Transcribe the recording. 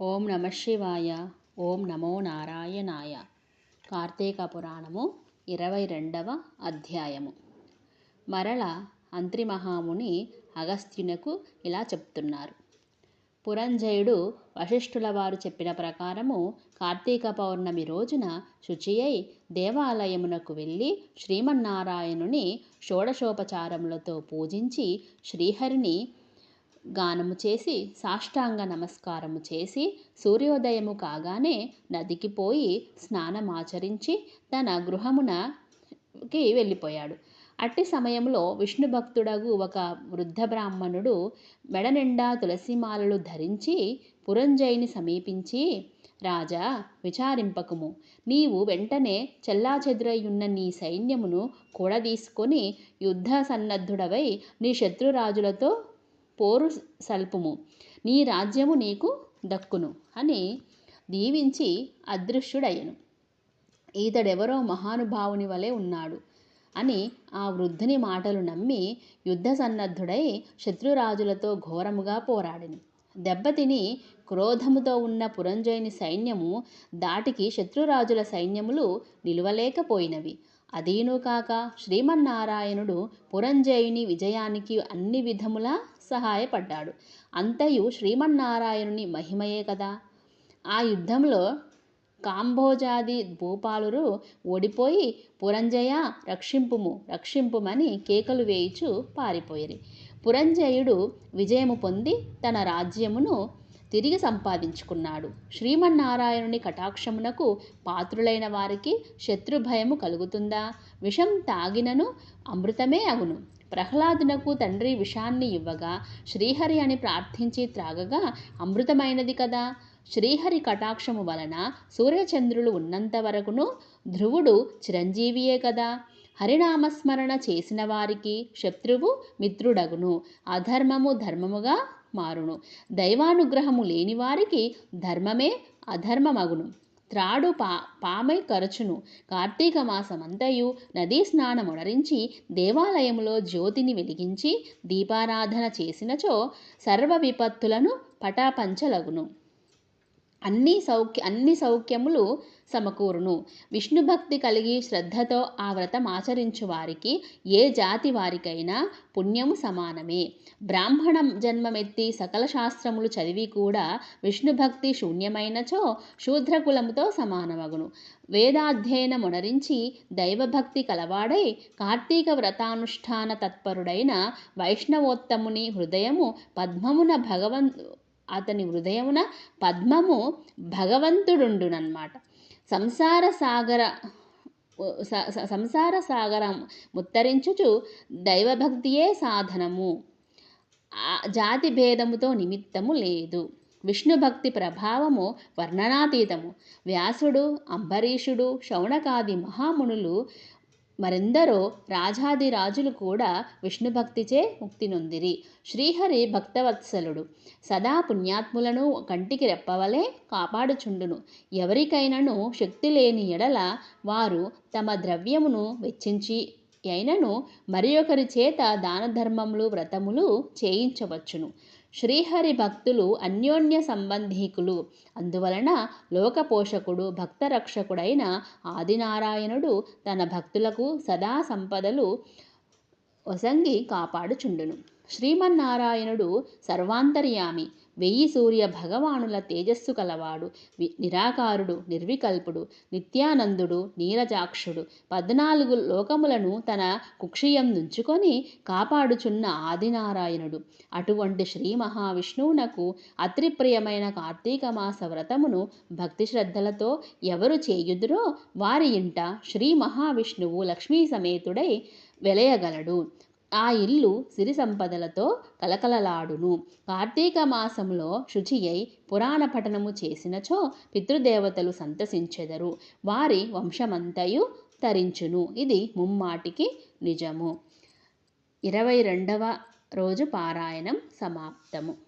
ఓం నమ శివాయ ఓం నమో నారాయణాయ. కార్తీక పురాణము ఇరవై రెండవ అధ్యాయము. మరల అంత్రిమహాముని అగస్త్యునకు ఇలా చెప్తున్నారు. పురంజయుడు వశిష్ఠుల వారు చెప్పిన ప్రకారము కార్తీక పౌర్ణమి రోజున శుచియై దేవాలయమునకు వెళ్ళి శ్రీమన్నారాయణుని షోడశోపచారములతో పూజించి శ్రీహరిని గానము చేసి సాష్టాంగ నమస్కారము చేసి సూర్యోదయము కాగానే నదికి పోయి స్నానమాచరించి తన గృహమునకి వెళ్ళిపోయాడు. అట్టి సమయంలో విష్ణు భక్తుడగు ఒక వృద్ధ బ్రాహ్మణుడు మెడనిండా తులసిమాలలు ధరించి పురంజయుని సమీపించి రాజా విచారింపకుము. నీవు వెంటనే చెల్లాచెదురయ్యున్న నీ సైన్యమును కూడదీసుకొని యుద్ధ సన్నద్ధుడవై నీ శత్రురాజులతో పోరు సల్పుము. నీ రాజ్యము నీకు దక్కును అని దీవించి అదృశ్యుడయ్యను. ఈతడెవరో మహానుభావుని వలె ఉన్నాడు అని ఆ వృద్ధుని మాటలు నమ్మి యుద్ధ సన్నద్ధుడై శత్రురాజులతో ఘోరముగా పోరాడిను. దెబ్బతిని క్రోధముతో ఉన్న పురంజయుని సైన్యము దాటికి శత్రురాజుల సైన్యములు నిలువలేకపోయినవి అదీనుకాక శ్రీమన్నారాయణుడు పురంజయుని విజయానికి అన్ని విధములా సహాయపడ్డాడు. అంతయు శ్రీమన్నారాయణుని మహిమయే కదా. ఆ యుద్ధంలో కాంభోజాది భూపాలురు ఓడిపోయి పురంజయ రక్షింపుము రక్షింపుమని కేకలు వేయిచు పారిపోయిరి. పురంజయుడు విజయము పొంది తన రాజ్యమును తిరిగి సంపాదించుకున్నాడు. శ్రీమన్నారాయణుని కటాక్షమునకు పాత్రులైన వారికి శత్రుభయము కలుగుతుందా? విషం తాగినను అమృతమే అగును. ప్రహ్లాదునకు తండ్రి విషాన్ని ఇవ్వగా శ్రీహరి అని ప్రార్థించి త్రాగగా అమృతమైనది కదా? శ్రీహరి కటాక్షము వలన సూర్యచంద్రులు ఉన్నంత వరకును ధ్రువుడు చిరంజీవియే కదా? హరినామస్మరణ చేసిన వారికి శత్రువు మిత్రుడగును. అధర్మము ధర్మముగా మారును. దైవానుగ్రహము లేని వారికి ధర్మమే అధర్మమగును. త్రాడు పా పామై కరచును. కార్తీక మాసమంతయు నదీ స్నానమునరించి దేవాలయములో జ్యోతిని వెలిగించి దీపారాధన చేసినచో సర్వ విపత్తులను పటాపంచలగును. అన్ని సౌఖ్య అన్ని సౌఖ్యములు సమకూరును. విష్ణు భక్తి కలిగి శ్రద్ధతో ఆ వ్రతం ఆచరించు వారికి ఏ జాతి వారికైనా పుణ్యము సమానమే. బ్రాహ్మణం జన్మమెత్తి సకల శాస్త్రములు చదివి కూడా విష్ణు భక్తి శూన్యమైనచో శూద్రకులముతో సమానమగును. వేదాధ్యయనమునరించి దైవభక్తి కలవాడై కార్తీక వ్రతానుష్ఠాన తత్పరుడైన వైష్ణవోత్తముని హృదయము పద్మమున భగవన్ అతని హృదయమున పద్మము భగవంతుడుండునన్నమాట. సంసార సాగర సంసార సాగరం ముత్తరించుచు దైవభక్తియే సాధనము. జాతి భేదముతో నిమిత్తము లేదు. విష్ణు భక్తి ప్రభావము వర్ణనాతీతము. వ్యాసుడు అంబరీషుడు శౌనకాది మహామునులు మరెందరో రాజాది రాజులు కూడా విష్ణుభక్తిచే ముక్తి నొందిరి. శ్రీహరి భక్తవత్సలుడు. సదా పుణ్యాత్ములను కంటికి రెప్పవలే కాపాడుచుండును. ఎవరికైనను శక్తి లేని ఎడల వారు తమ ద్రవ్యమును వెచ్చించి అయినను మరి ఒకరి చేత దాన ధర్మములు వ్రతములు చేయించవచ్చును. శ్రీహరి భక్తులు అన్యోన్య సంబంధీకులు. అందువలన లోకపోషకుడు భక్తరక్షకుడైన ఆదినారాయణుడు తన భక్తులకు సదా సంపదలు వసంగి కాపాడుచుండును. శ్రీమన్నారాయణుడు సర్వాంతర్యామి. వెయ్యి సూర్య భగవానుల తేజస్సు కలవాడు నిరాకారుడు నిర్వికల్పుడు నిత్యానందుడు నీరజాక్షుడు. పద్నాలుగు లోకములను తన కుక్షియం నుంచుకొని కాపాడుచున్న ఆదినారాయణుడు. అటువంటి శ్రీ మహావిష్ణువునకు అత్రిప్రియమైన కార్తీక మాస వ్రతమును భక్తి శ్రద్ధలతో ఎవరు చేయుదురో వారి ఇంట శ్రీ మహావిష్ణువు లక్ష్మీ సమేతుడై వెలయగలడు. ఆ ఇల్లు సిరి సంపదలతో కలకలలాడును. కార్తీక మాసంలో శుచి అయి పురాణ పఠనము చేసినచో పితృదేవతలు సంతసించెదరు. వారి వంశమంతయు తరించును. ఇది ముమ్మాటికి నిజము. ఇరవై రెండవ రోజు పారాయణం సమాప్తము.